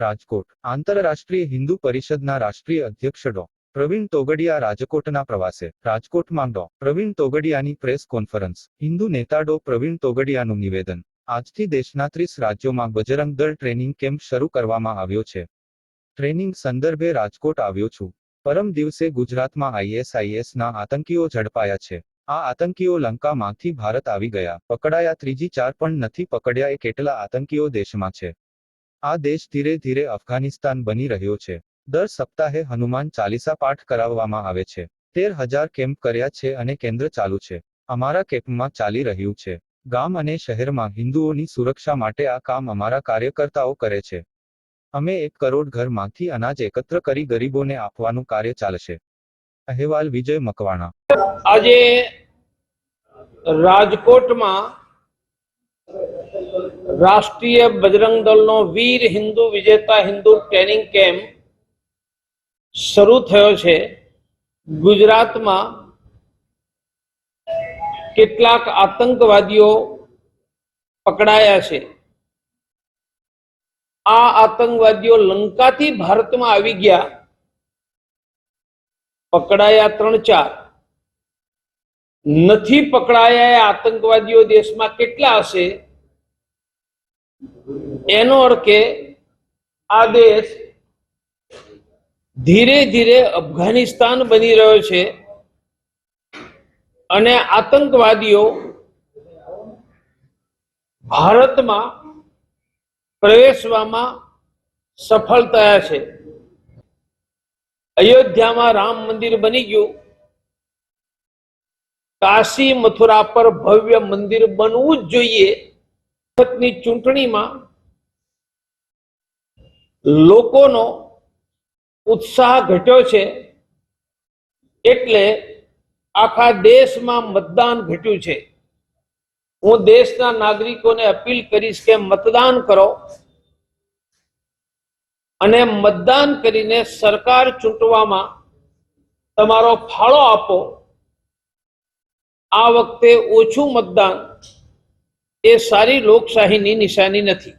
રાજકોટ, આંતરરાષ્ટ્રીય હિન્દુ પરિષદના રાષ્ટ્રીય અધ્યક્ષ ડો. પ્રવીણ તોગડિયા રાજકોટના પ્રવાસે. રાજકોટમાં ડો. પ્રવીણ તોગડિયાની પ્રેસ કોન્ફરન્સ. હિન્દુ નેતા ડો. પ્રવીણ તોગડિયાનું નિવેદન. આજથી દેશના ત્રીસ રાજ્યોમાં બજરંગ દળ ટ્રેનિંગ કેમ્પ શરૂ કરવામાં આવ્યો છે. ટ્રેનિંગ સંદર્ભે રાજકોટ આવ્યો છું. પરમ દિવસે ગુજરાતમાં આઈએસઆઈએસના આતંકીઓ ઝડપાયા છે. આ આતંકીઓ લંકામાંથી ભારત આવી ગયા. પકડાયા ત્રીજી ચાર પણ નથી પકડ્યા એ કેટલા આતંકીઓ દેશમાં છે. આ દેશ ધીરે ધીરે અફઘાનિસ્તાન બની રહ્યો છે. દર સપ્તાહે હનુમાન ચાલીસા પાઠ કરાવવામાં આવે છે. તેર હજાર કેમ્પ કર્યા છે અને કેન્દ્ર ચાલુ છે. અમારા કેમ્પમાં ચાલી રહ્યું છે. ગામ અને શહેરમાં હિન્દુઓની સુરક્ષા માટે આ કામ અમારા કાર્યકર્તાઓ કરે છે. અમે એક કરોડ ઘરમાંથી અનાજ એકત્ર કરી ગરીબોને આપવાનું કાર્ય ચાલશે. અહેવાલ વિજય મકવાણા. આજે રાજકોટમાં રાષ્ટ્રીય બજરંગ દળનો વીર હિન્દુ વિજેતા હિન્દુ ટ્રેનિંગ કેમ્પ શરૂ થયો છે. ગુજરાતમાં કેટલાક આતંકવાદીઓ પકડાયા છે. આ આતંકવાદીઓ લંકાથી ભારતમાં આવી ગયા. પકડાયા ત્રણ ચાર. નથી પકડાયા આતંકવાદીઓ દેશમાં કેટલા હશે? એનો અર્થ કે આ દેશ ધીરે ધીરે અફઘાનિસ્તાન બની રહ્યો છે અને આતંકવાદીઓ ભારતમાં પ્રવેશવામાં સફળ થયા છે. અયોધ્યામાં રામ મંદિર બની ગયું. કાશી મથુરા પર ભવ્ય મંદિર બનવું જ જોઈએ. વખતની ચૂંટણીમાં લોકોનો ઉત્સાહ ઘટ્યો છે એટલે આખા દેશમાં મતદાન ઘટ્યું છે. હું દેશના નાગરિકોને અપીલ કરીશ કે મતદાન કરો અને મતદાન કરીને સરકાર ચૂંટવામાં તમારો ફાળો આપો. આ વખતે ઓછું મતદાન એ સારી લોકશાહીની નિશાની નથી.